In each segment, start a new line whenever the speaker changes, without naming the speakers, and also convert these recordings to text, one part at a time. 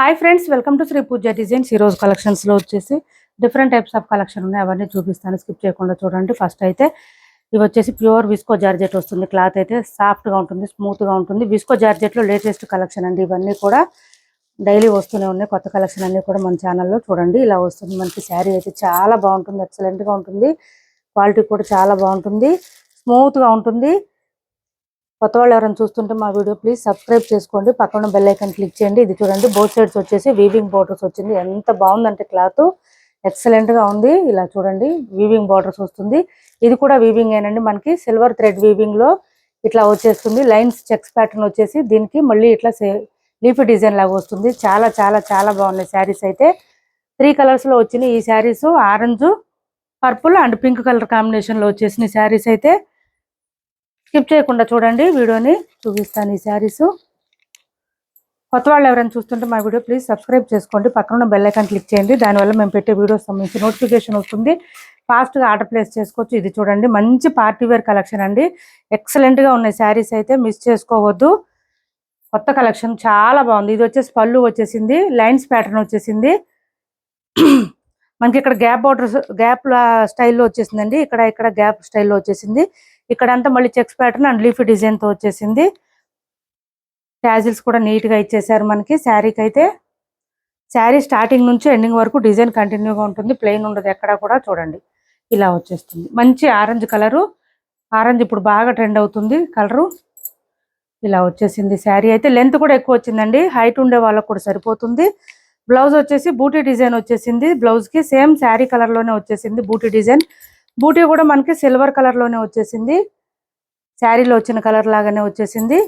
Hi friends welcome to Shri Pooja designs ఈరోజు కలెక్షన్స్లో వచ్చేసి డిఫరెంట్ టైప్స్ ఆఫ్ కలెక్షన్ ఉన్నాయి. అవన్నీ చూపిస్తాను. స్కిప్ చేయకుండా చూడండి. ఫస్ట్ అయితే ఇవి వచ్చేసి ప్యూర్ విస్కో జార్జెట్ వస్తుంది. క్లాత్ అయితే సాఫ్ట్గా ఉంటుంది స్మూత్గా ఉంటుంది. విస్కో జార్జెట్లో లేటెస్ట్ కలెక్షన్ అండి. ఇవన్నీ కూడా డైలీ వస్తూనే ఉన్నాయి. కొత్త కలెక్షన్ అన్నీ కూడా మన ఛానల్లో చూడండి. ఇలా వస్తుంది. మనకి శారీ అయితే చాలా బాగుంటుంది. ఎక్సలెంట్గా ఉంటుంది. క్వాలిటీ కూడా చాలా బాగుంటుంది. స్మూత్గా ఉంటుంది. కొత్త వాళ్ళు ఎవరైనా చూస్తుంటే మా వీడియో ప్లీజ్ సబ్స్క్రైబ్ చేసుకోండి. పక్కన బెల్ ఐకాన్ క్లిక్ చేయండి. ఇది చూడండి బోత్ సైడ్స్ వచ్చేసి వీవింగ్ బార్డర్స్ వచ్చింది. ఎంత బాగుందంటే క్లాత్. ఎక్సలెంట్గా ఉంది. ఇలా చూడండి వీవింగ్ బార్డర్స్ వస్తుంది. ఇది కూడా వీవింగ్ ఏనండి. మనకి సిల్వర్ థ్రెడ్ వీవింగ్లో ఇట్లా వచ్చేస్తుంది. లైన్స్ చెక్స్ ప్యాటర్న్ వచ్చేసి దీనికి మళ్ళీ ఇట్లా లీఫ్ డిజైన్ లాగా వస్తుంది. చాలా చాలా చాలా బాగున్నాయి శారీస్ అయితే. త్రీ కలర్స్లో వచ్చినాయి ఈ saris. Orange purple and pink colour కాంబినేషన్లో వచ్చేసిన శారీస్ అయితే. స్కిప్ చేయకుండా చూడండి. వీడియోని చూపిస్తాను ఈ శారీస్. కొత్త వాళ్ళు ఎవరైనా చూస్తుంటే మా వీడియో ప్లీజ్ సబ్స్క్రైబ్ చేసుకోండి. పక్కన ఉన్న బెల్ ఐకాన్ క్లిక్ చేయండి. దానివల్ల మేము పెట్టే వీడియోస్ సంబంధించి నోటిఫికేషన్ వస్తుంది. ఫాస్ట్గా ఆర్డర్ ప్లేస్ చేసుకోవచ్చు. ఇది చూడండి. మంచి పార్టీ వేర్ కలెక్షన్ అండి. ఎక్సలెంట్గా ఉన్నాయి శారీస్ అయితే మిస్ చేసుకోవద్దు. కొత్త కలెక్షన్ చాలా బాగుంది. ఇది వచ్చేసి పళ్ళు వచ్చేసింది. లైన్స్ ప్యాటర్న్ వచ్చేసింది. మనకి ఇక్కడ గ్యాప్ బార్డర్స్ గ్యాప్ స్టైల్లో వచ్చేసిందండి. ఇక్కడ ఇక్కడ గ్యాప్ స్టైల్లో వచ్చేసింది. ఇక్కడ అంతా మళ్ళీ చెక్స్ ప్యాటర్న్ అండ్ లీఫ్ డిజైన్తో వచ్చేసింది. ట్యాజిల్స్ కూడా నీట్గా ఇచ్చేసారు మనకి. శారీకి అయితే శారీ స్టార్టింగ్ నుంచి ఎండింగ్ వరకు డిజైన్ కంటిన్యూగా ఉంటుంది. ప్లెయిన్ ఉండదు ఎక్కడ కూడా చూడండి. ఇలా వచ్చేస్తుంది. మంచి ఆరెంజ్ కలరు. ఆరెంజ్ ఇప్పుడు బాగా ట్రెండ్ అవుతుంది కలరు. ఇలా వచ్చేసింది శారీ అయితే లెంత్ కూడా ఎక్కువ వచ్చిందండి. హైట్ ఉండే వాళ్ళకు కూడా సరిపోతుంది. బ్లౌజ్ వచ్చేసి బూటీ డిజైన్ వచ్చేసింది. బ్లౌజ్కి సేమ్ శారీ కలర్లోనే వచ్చేసింది బూటీ డిజైన్ బూటీ కూడా మనకి సిల్వర్ కలర్లోనే వచ్చేసింది. శారీలో వచ్చిన కలర్ లాగానే వచ్చేసింది.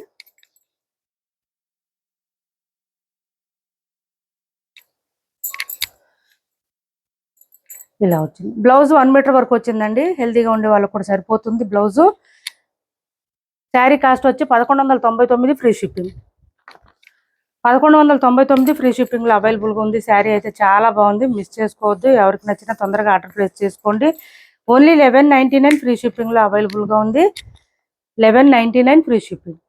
ఇలా వచ్చింది. బ్లౌజ్ వన్ మీటర్ వరకు వచ్చిందండి. హెల్తీగా ఉండే వాళ్ళకి కూడా సరిపోతుంది బ్లౌజు. శారీ కాస్ట్ వచ్చి పదకొండు వందల తొంభై తొమ్మిది ఫ్రీ షిప్పింగ్. పదకొండు వందల తొంభై తొమ్మిది ఫ్రీ షిప్పింగ్లో అవైలబుల్గా ఉంది. శారీ అయితే చాలా బాగుంది. మిస్ చేసుకోవద్దు. ఎవరికి నచ్చినా తొందరగా ఆర్డర్ ప్లేస్ చేసుకోండి. Only eleven ninety nine free షిప్పింగ్లో అవైలబుల్గా ఉంది. Eleven ninety nine free shipping.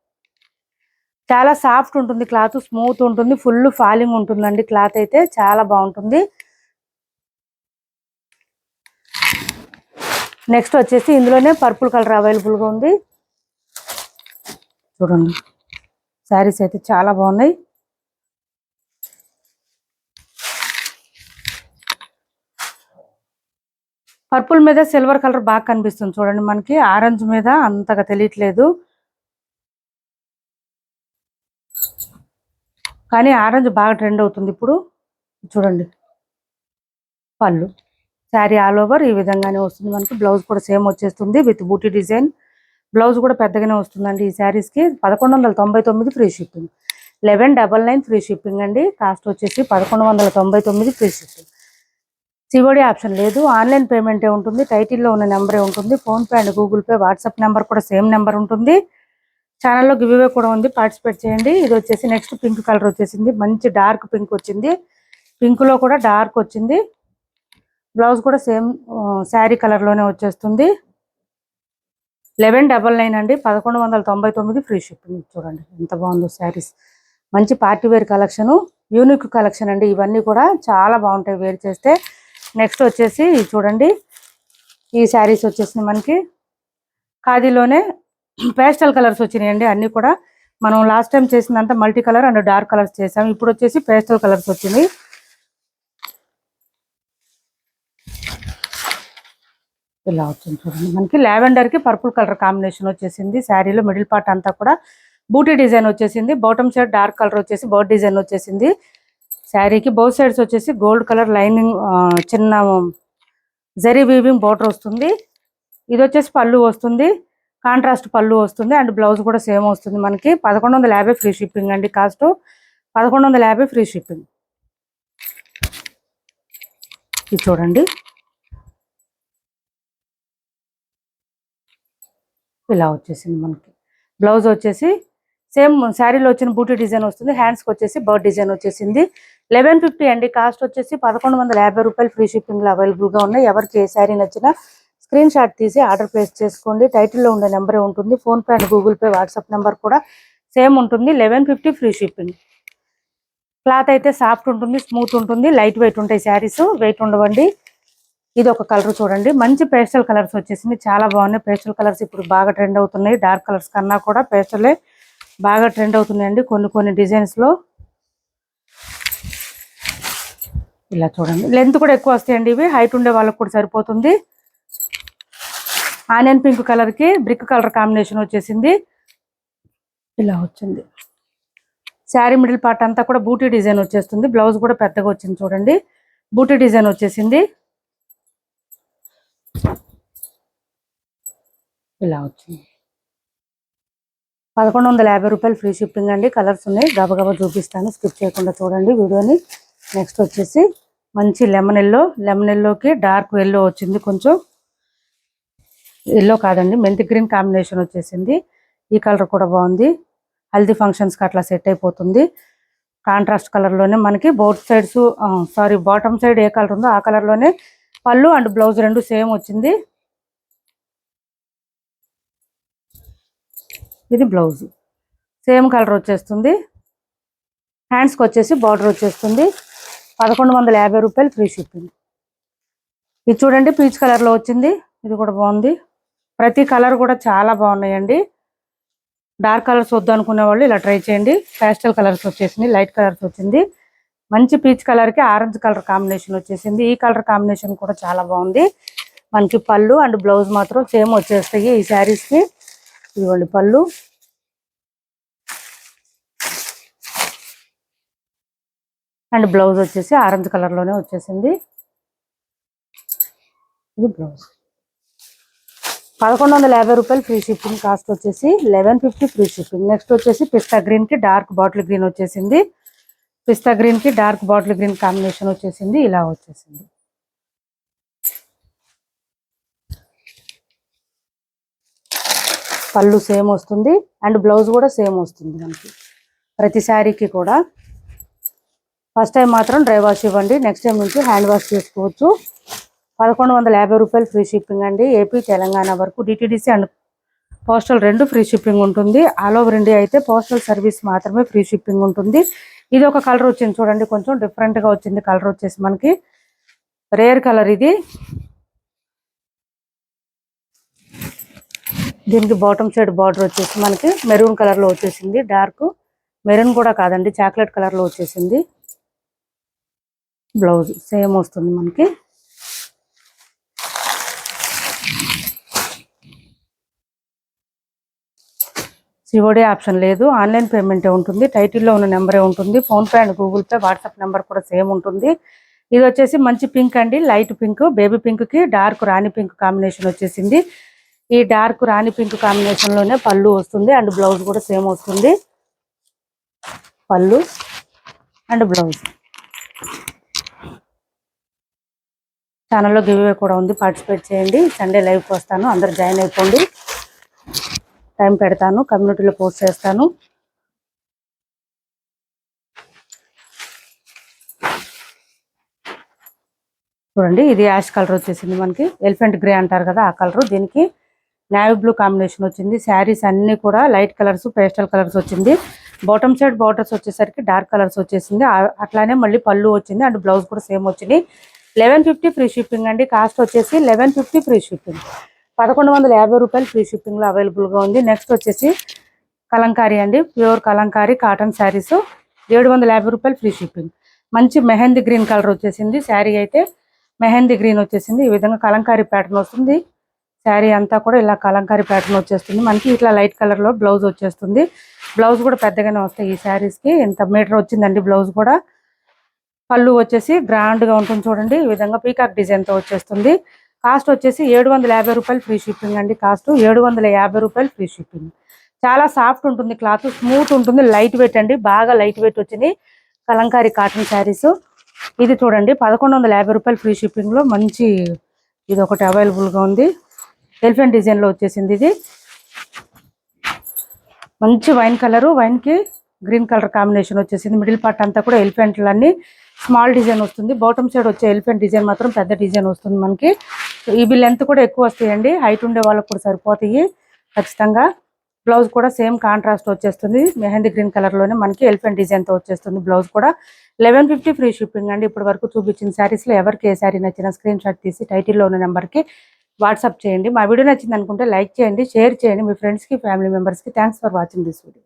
చాలా సాఫ్ట్ ఉంటుంది క్లాత్ స్మూత్ ఉంటుంది ఫుల్ ఫాలింగ్ ఉంటుందండి క్లాత్ అయితే చాలా బాగుంటుంది. నెక్స్ట్ వచ్చేసి ఇందులోనే పర్పుల్ కలర్ అవైలబుల్గా ఉంది. చూడండి శారీస్ అయితే చాలా బాగున్నాయి. పర్పుల్ మీద సిల్వర్ కలర్ బాగా కనిపిస్తుంది చూడండి మనకి. ఆరెంజ్ మీద అంతగా తెలియట్లేదు. కానీ ఆరెంజ్ బాగా ట్రెండ్ అవుతుంది ఇప్పుడు. చూడండి. పళ్ళు. శారీ ఆల్ ఓవర్ ఈ విధంగానే వస్తుంది మనకి. బ్లౌజ్ కూడా సేమ్ వచ్చేస్తుంది విత్ బూటీ డిజైన్. బ్లౌజ్ కూడా పెద్దగానే వస్తుందండి ఈ శారీస్కి పదకొండు వందల తొంభై తొమ్మిది free shipping. Eleven double nine free shipping అండి. కాస్ట్ వచ్చేసి పదకొండు వందల తొంభై తొమ్మిది ఫ్రీ షిప్పింగ్. సివోడి ఆప్షన్ లేదు. ఆన్లైన్ పేమెంటే ఉంటుంది. టైటిల్లో ఉన్న నెంబరే ఉంటుంది. PhonePe and Google Pay WhatsApp number కూడా సేమ్ నెంబర్ ఉంటుంది. ఛానల్లో గివ్వే కూడా ఉంది. పార్టిసిపేట్ చేయండి. ఇది వచ్చేసి నెక్స్ట్ పింక్ కలర్ వచ్చేసింది. మంచి డార్క్ పింక్ వచ్చింది. పింక్లో కూడా డార్క్ వచ్చింది. బ్లౌజ్ కూడా సేమ్ శారీ కలర్లోనే వచ్చేస్తుంది. లెవెన్ డబల్ నైన్ అండి. పదకొండు వందల తొంభై తొమ్మిది ఫ్రీ షిప్పింగ్. చూడండి ఎంత బాగుందో శారీస్. మంచి party wear collection. Unique collection అండి. ఇవన్నీ కూడా చాలా బాగుంటాయి వేర్ చేస్తే. నెక్స్ట్ వచ్చేసి చూడండి ఈ శారీస్ వచ్చేసి మనకి ఖాదీలోనే పేస్టల్ కలర్స్ వచ్చినాయండి అన్నీ కూడా. మనం లాస్ట్ టైం చేసినంత multi colour and dark colours చేసాం. ఇప్పుడు వచ్చేసి పేస్టల్ కలర్స్ వచ్చింది. ఇలా వచ్చింది చూడండి. మనకి లావెండర్కి పర్పుల్ కలర్ కాంబినేషన్ వచ్చేసింది. శారీలో మిడిల్ పార్ట్ అంతా కూడా బూటీ డిజైన్ వచ్చేసింది. బాటమ్ షర్ట్ డార్క్ కలర్ వచ్చేసి బోర్డ్ డిజైన్ వచ్చేసింది. శారీకి బౌత్ సైడ్స్ వచ్చేసి గోల్డ్ కలర్ లైనింగ్ చిన్న జరీ వీవింగ్ బోర్డర్ వస్తుంది. ఇది వచ్చేసి పళ్ళు వస్తుంది. కాంట్రాస్ట్ పళ్ళు వస్తుంది. అండ్ బ్లౌజ్ కూడా సేమ్ వస్తుంది మనకి. పదకొండు వందల యాభై ఫ్రీ షిప్పింగ్ అండి కాస్ట్. పదకొండు వందల యాభై ఫ్రీ షిప్పింగ్. ఇది చూడండి. ఇలా వచ్చేసింది మనకి. బ్లౌజ్ వచ్చేసి సేమ్ శారీలో వచ్చిన బూటీ డిజైన్ వస్తుంది హ్యాండ్స్కి వచ్చేసి బర్డ్ డిజైన్ వచ్చేసింది. లెవెన్ ఫిఫ్టీ అండి కాస్ట్ వచ్చేసి పదకొండు వందల యాభై రూపాయలు ఫ్రీ షిప్పింగ్లో అవైలబుల్గా ఉన్నాయి. ఎవరికి ఏ శారీ నచ్చినా స్క్రీన్ షాట్ తీసి ఆర్డర్ ప్లేస్ చేసుకోండి. టైటిల్లో ఉండే నెంబరే ఉంటుంది PhonePe and Google Pay WhatsApp number కూడా సేమ్ ఉంటుంది. Eleven fifty free shipping. Cloth అయితే సాఫ్ట్ ఉంటుంది స్మూత్ ఉంటుంది లైట్ వెయిట్ ఉంటాయి శారీస్ వెయిట్ ఉండవండి. ఇది ఒక కలర్ చూడండి. మంచి పేస్టల్ కలర్స్ వచ్చేసింది చాలా బాగున్నాయి. పేస్టల్ కలర్స్ ఇప్పుడు బాగా ట్రెండ్ అవుతున్నాయి. డార్క్ కలర్స్ కన్నా కూడా పేస్టలే బాగా ట్రెండ్ అవుతున్నాయండి కొన్ని కొన్ని డిజైన్స్లో ఇలా చూడండి. లెంత్ కూడా ఎక్కువ వస్తాయండి ఇవి. హైట్ ఉండే వాళ్ళకి కూడా సరిపోతుంది. ఆనియన్ పింక్ కలర్కి బ్రిక్ కలర్ కాంబినేషన్ వచ్చేసింది. ఇలా వచ్చింది. శారీ మిడిల్ పార్ట్ అంతా కూడా బూటీ డిజైన్ వచ్చేస్తుంది. బ్లౌజ్ కూడా పెద్దగా వచ్చింది చూడండి. బూటీ డిజైన్ వచ్చేసింది. ఇలా వచ్చింది. పదకొండు వందల యాభై రూపాయలు ఫ్రీ షిప్పింగ్ అండి. కలర్స్ ఉన్నాయి. గబగబా చూపిస్తాను. స్కిప్ చేయకుండా చూడండి వీడియోని. నెక్స్ట్ వచ్చేసి మంచి లెమన్ ఎల్లో. లెమన్ ఎల్లోకి డార్క్ ఎల్లో వచ్చింది కొంచెం. ఎల్లో కాదండి. మెంతి గ్రీన్ కాంబినేషన్ వచ్చేసింది. ఈ కలర్ కూడా బాగుంది. హల్దీ ఫంక్షన్స్కి అట్లా సెట్ అయిపోతుంది. కాంట్రాస్ట్ కలర్లోనే మనకి both sides sorry bottom side ఏ కలర్ ఉందో ఆ కలర్లోనే పళ్ళు అండ్ బ్లౌజ్ రెండు సేమ్ వచ్చింది. ఇది బ్లౌజ్. సేమ్ కలర్ వచ్చేస్తుంది. హ్యాండ్స్కి వచ్చేసి బార్డర్ వచ్చేస్తుంది. పదకొండు వందల యాభై రూపాయలు ఫ్రీ షిప్పింగ్. ఇది చూడండి పీచ్ కలర్లో వచ్చింది. ఇది కూడా బాగుంది. ప్రతి కలర్ కూడా చాలా బాగున్నాయండి. డార్క్ కలర్స్ వద్దు అనుకునే వాళ్ళు ఇలా ట్రై చేయండి. ప్యాస్టల్ కలర్స్ వచ్చేసింది లైట్ కలర్స్ వచ్చింది. మంచి పీచ్ కలర్కి ఆరెంజ్ కలర్ కాంబినేషన్ వచ్చేసింది. ఈ కలర్ కాంబినేషన్ కూడా చాలా బాగుంది. మనకి పళ్ళు అండ్ బ్లౌజ్ మాత్రం సేమ్ వచ్చేస్తాయి ఈ శారీస్కి. ఇదిగోండి పళ్ళు. అండ్ బ్లౌజ్ వచ్చేసి ఆరెంజ్ కలర్లోనే వచ్చేసింది. ఇది బ్లౌజ్. పదకొండు వందల యాభై రూపాయలు ఫ్రీ షిప్పింగ్ కాస్ట్ వచ్చేసి eleven fifty free shipping. Next వచ్చేసి పిస్తా గ్రీన్కి డార్క్ బాటిల్ గ్రీన్ వచ్చేసింది. పిస్తా గ్రీన్కి డార్క్ బాటిల్ గ్రీన్ కాంబినేషన్ వచ్చేసింది. ఇలా వచ్చేసింది. పళ్ళు సేమ్ వస్తుంది అండ్ బ్లౌజ్ కూడా సేమ్ వస్తుంది మనకి. ప్రతి శారీకి కూడా. ఫస్ట్ టైం మాత్రం డ్రై వాష్ ఇవ్వండి. నెక్స్ట్ టైం నుంచి హ్యాండ్ వాష్ చేసుకోవచ్చు. పదకొండు వందల యాభై రూపాయలు ఫ్రీ షిప్పింగ్ అండి. ఏపీ తెలంగాణ వరకు డిటీడీసీ అండ్ పోస్టల్ రెండు ఫ్రీ షిప్పింగ్ ఉంటుంది. ఆల్ ఓవర్ ఇండియా అయితే పోస్టల్ సర్వీస్ మాత్రమే ఫ్రీ షిప్పింగ్ ఉంటుంది. ఇది ఒక కలర్ వచ్చింది చూడండి. కొంచెం డిఫరెంట్గా వచ్చింది కలర్ వచ్చేసి మనకి. రేర్ కలర్ ఇది. దీనికి బాటమ్ సైడ్ బార్డర్ వచ్చేసి మనకి మెరూన్ కలర్లో వచ్చేసింది. డార్క్ మెరూన్ కూడా కాదండి చాక్లెట్ కలర్లో వచ్చేసింది. బ్లౌజ్ సేమ్ వస్తుంది మనకి. సిఓడి ఆప్షన్ లేదు. ఆన్లైన్ పేమెంటే ఉంటుంది. టైటిల్లో ఉన్న నెంబరే ఉంటుంది. PhonePe and Google Pay WhatsApp number కూడా సేమ్ ఉంటుంది. ఇది వచ్చేసి మంచి పింక్ అండి. లైట్ పింక్ బేబీ పింక్కి డార్క్ రాణి పింక్ కాంబినేషన్ వచ్చేసింది. ఈ డార్క్ రాణి పింక్ కాంబినేషన్లోనే పళ్ళు వస్తుంది అండ్ బ్లౌజ్ కూడా సేమ్ వస్తుంది. పళ్ళు అండ్ బ్లౌజ్. ఛానల్లో గివ్వే కూడా ఉంది. పార్టిసిపేట్ చేయండి. సండే లైవ్కి వస్తాను. అందరు జాయిన్ అయిపోండి. టైం పెడతాను. కమ్యూనిటీలో పోస్ట్ చేస్తాను. చూడండి ఇది యాష్ కలర్ వచ్చేసింది మనకి. ఎలిఫెంట్ గ్రే అంటారు కదా ఆ కలర్. దీనికి నావీ బ్లూ కాంబినేషన్ వచ్చింది. శారీస్ అన్ని కూడా లైట్ కలర్స్ పేస్టల్ కలర్స్ వచ్చింది. బాటమ్ సైడ్ బార్డర్స్ వచ్చేసరికి డార్క్ కలర్స్ వచ్చేసింది. అట్లానే మళ్ళీ పళ్ళు వచ్చింది. అండ్ బ్లౌజ్ కూడా సేమ్ వచ్చింది. లెవెన్ ఫిఫ్టీ ఫ్రీ షిప్పింగ్ అండి. కాస్ట్ వచ్చేసి లెవెన్ ఫిఫ్టీ ఫ్రీ షిప్పింగ్ పదకొండు వందల యాభై రూపాయలు ఫ్రీ షిప్పింగ్లో అవైలబుల్గా ఉంది. నెక్స్ట్ వచ్చేసి కలంకారీ అండి. ప్యూర్ కలంకారీ కాటన్ శారీస్ ఏడు వందల యాభై రూపాయలు ఫ్రీ షిప్పింగ్ మంచి మెహందీ గ్రీన్ కలర్ వచ్చేసింది. శారీ అయితే మెహందీ గ్రీన్ వచ్చేసింది. ఈ విధంగా కలంకారీ ప్యాటర్న్ వస్తుంది. శారీ అంతా కూడా ఇలా కలంకారీ ప్యాటర్న్ వచ్చేస్తుంది. మనకి ఇట్లా లైట్ కలర్లో బ్లౌజ్ వచ్చేస్తుంది. బ్లౌజ్ కూడా పెద్దగానే వస్తాయి ఈ శారీస్కి ఇంత మీటర్ వచ్చిందండి బ్లౌజ్ కూడా. పళ్ళు వచ్చేసి గ్రాండ్గా ఉంటుంది చూడండి. ఈ విధంగా పీకాక్ డిజైన్తో వచ్చేస్తుంది. కాస్ట్ వచ్చేసి ఏడు వందల యాభై రూపాయలు ఫ్రీ షిప్పింగ్ అండి కాస్ట్. ఏడు వందల యాభై రూపాయలు ఫ్రీ షిప్పింగ్. చాలా సాఫ్ట్ ఉంటుంది క్లాత్ స్మూత్ ఉంటుంది లైట్ వెయిట్ అండి. బాగా లైట్ వెయిట్ వచ్చింది కలంకారీ కాటన్ శారీస్. ఇది చూడండి పదకొండు వందల యాభై రూపాయలు ఫ్రీ షిప్పింగ్లో మంచి ఇది ఒకటి అవైలబుల్గా ఉంది. ఎలిఫెంట్ డిజైన్లో వచ్చేసింది ఇది. మంచి వైన్ కలరు వైన్కి గ్రీన్ కలర్ కాంబినేషన్ వచ్చేసింది. మిడిల్ పార్ట్ అంతా కూడా ఎలిఫెంట్లన్నీ స్మాల్ డిజైన్ వస్తుంది. బాటమ్ సైడ్ వచ్చే ఎలిఫెంట్ డిజైన్ మాత్రం పెద్ద డిజైన్ వస్తుంది మనకి. ఇవి లెంత్ కూడా ఎక్కువ వస్తాయండి. హైట్ ఉండే వాళ్ళకు కూడా సరిపోతాయి ఖచ్చితంగా. బ్లౌజ్ కూడా సేమ్ కాంట్రాస్ట్ వచ్చేస్తుంది. మెహందీ గ్రీన్ కలర్లోనే మనకి ఎలిఫెంట్ డిజైన్తో వచ్చేస్తుంది బ్లౌజ్ కూడా. లెవెన్ ఫిఫ్టీ ఫ్రీ షిప్పింగ్ అండి. ఇప్పటి వరకు చూపించిన శారీస్లో ఎవరికి ఏ శారీ నచ్చిన స్క్రీన్ షాట్ తీసి టైటిల్లో ఉన్న నెంబర్కి వాట్సాప్ చేయండి. మా వీడియో నచ్చింది అనుకుంటే లైక్ చేయండి షేర్ చేయండి. మీ ఫ్రెండ్స్కి ఫ్యామిలీ మెంబర్స్కి thanks for watching this video.